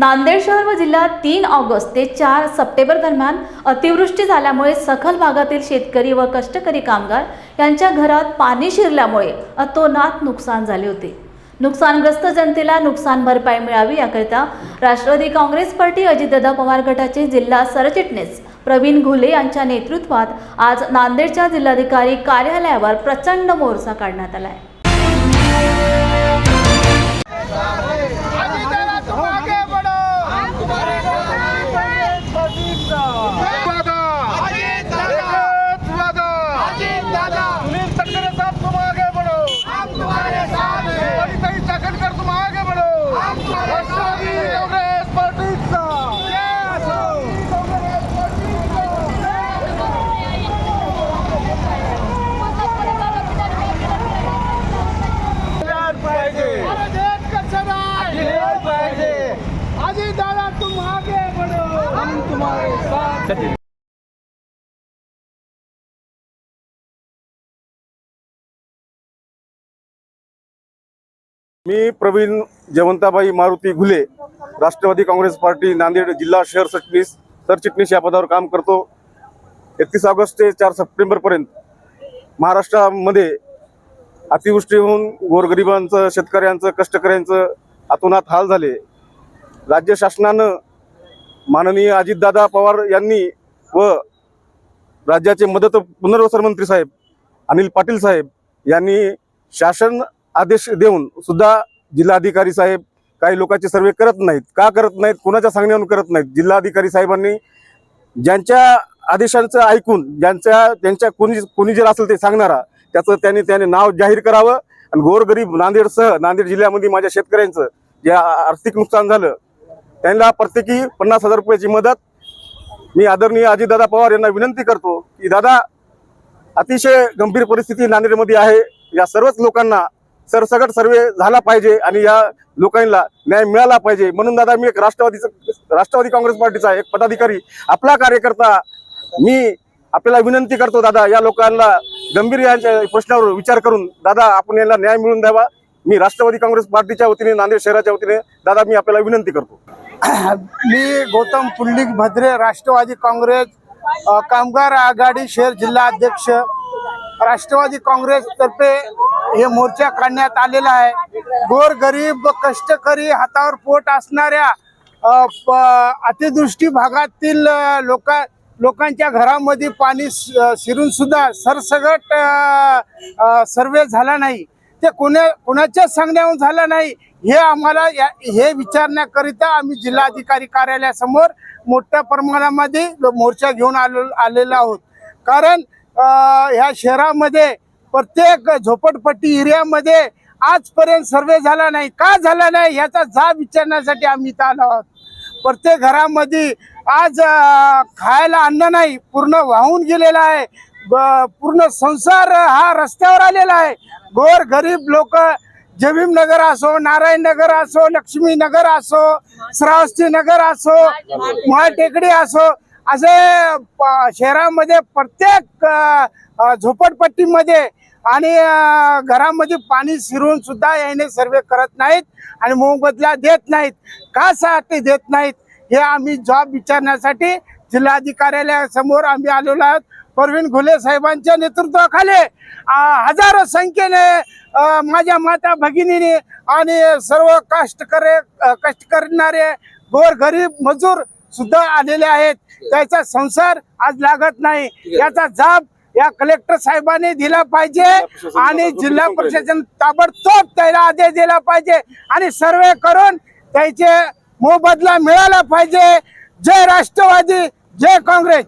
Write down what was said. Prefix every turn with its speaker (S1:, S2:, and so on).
S1: नांदेड शहर व जिल्ह्यात तीन ऑगस्ट ते चार सप्टेंबर दरम्यान अतिवृष्टी झाल्यामुळे सखल भागातील शेतकरी व कष्टकरी कामगार यांच्या घरात पाणी शिरल्यामुळे अतोनात नुकसान झाले होते. नुकसानग्रस्त जनतेला नुकसान भरपाई मिळावी याकरिता राष्ट्रवादी काँग्रेस पार्टी अजितदादा पवार गटाचे जिल्हा सरचिटणीस प्रवीण घुले यांच्या नेतृत्वात आज नांदेडच्या जिल्हाधिकारी कार्यालयावर प्रचंड मोर्चा काढण्यात आला आहे
S2: मी प्रवीण जयवंताबाई मारुती घुले राष्ट्रवादी काँग्रेस पार्टी नांदेड जिल्हा शहर सरचिटणीस सरचिटणीस या पदावर काम करतो. एकतीस ऑगस्ट ते चार सप्टेंबरपर्यंत महाराष्ट्रामध्ये अतिवृष्टी होऊन गोरगरिबांचं शेतकऱ्यांचं कष्टकऱ्यांचं आतोनात हाल झाले. राज्य शासनानं माननीय अजितदादा पवार यांनी व राज्याचे मदत पुनर्वसन मंत्री साहेब अनिल पाटील साहेब यांनी शासन आदेश देऊन सुद्धा जिल्हाधिकारी साहेब काही लोकांचे सर्वे करत नाहीत. का करत नाहीत? कोणाच्या सांगण्यावरून करत नाहीत? जिल्हाधिकारी साहेबांनी ज्यांच्या आदेशांचं ऐकून ज्यांच्या त्यांच्या कोणी कोणी जर असेल ते सांगणारा त्याचं त्यांनी त्याने नाव जाहीर करावं आणि गोरगरीब नांदेडसह नांदेड जिल्ह्यामध्ये माझ्या शेतकऱ्यांचं जे आर्थिक नुकसान झालं त्यांना प्रत्येकी पन्नास हजार रुपयाची मदत मी आदरणीय अजितदादा पवार यांना विनंती करतो की दादा अतिशय गंभीर परिस्थिती नांदेडमध्ये आहे. या सर्वच लोकांना सरसकट सर्वे झाला पाहिजे आणि या लोकांना न्याय मिळाला पाहिजे. म्हणून दादा मी एक राष्ट्रवादीचं राष्ट्रवादी काँग्रेस पार्टीचा एक पदाधिकारी आपला कार्यकर्ता मी आपल्याला विनंती करतो दादा या लोकांना गंभीर यांच्या प्रश्नावर विचार करून दादा आपण यांना न्याय मिळून द्यावा. मी राष्ट्रवादी काँग्रेस पार्टीच्या वतीने नांदेड शहराच्या वतीने दादा मी आपल्याला विनंती करतो.
S3: मी गौतम पुंडलिक भद्रे राष्ट्रवादी काँग्रेस कामगार आघाडी शहर जिल्हा अध्यक्ष राष्ट्रवादी काँग्रेसतर्फे हे मोर्चा काढण्यात आलेला आहे. गोर गरीब कष्टकरी हातावर पोट असणाऱ्या अतिदृष्टी प- भागातील लोक लोकांच्या घरामध्ये पाणी शिरून सुद्धा सरसगट सर्वे झाला नाही. ते कोण्या कोणाच्याच सांगण्याहून झालं नाही हे आम्हाला या हे विचारण्याकरिता आम्ही जिल्हाधिकारी कार्यालयासमोर मोठ्या प्रमाणामध्ये मोर्चा घेऊन आलो आलेलो आहोत. कारण ह्या शहरामध्ये प्रत्येक झोपडपट्टी एरियामध्ये आजपर्यंत सर्वे झाला नाही. का झाला नाही याचा जाब विचारण्यासाठी आम्ही इथं आलो आहोत. प्रत्येक घरामध्ये आज खायला अन्न नाही पूर्ण वाहून गेलेला आहे. ब- पूर्ण संसार हा रस्त्यावर आलेला आहे. गोर गरीब लोक जमीम नगर असो नारायण नगर असो लक्ष्मी नगर असो श्रावस्ती नगर असो महाटेकडी असो असे प- शहरामध्ये प्रत्येक झोपडपट्टीमध्ये आणि घरामध्ये पाणी शिरून सुद्धा याने सर्वे करत नाहीत आणि मोबदला देत नाहीत. का साठी देत नाहीत? हे आम्ही जॉब विचारण्यासाठी जिल्हाधिकाऱ्यालयासमोर आम्ही आलेलो आहोत. परवीन घुले साहेबांच्या नेतृत्वाखाली हजारो संख्येने माझ्या माता भगिनीने आणि सर्व कष्टकरे करे कष्ट करणारे गोर गरीब मजूर सुद्धा आलेले आहेत. त्याचा संसार आज लागत नाही. याचा जाब या कलेक्टर साहेबांनी दिला पाहिजे आणि जिल्हा प्रशासन ताबडतोब त्याला आदेश दिला पाहिजे आणि सर्वे करून त्याचे मोबदला मिळाला पाहिजे. जय राष्ट्रवादी जय काँग्रेस.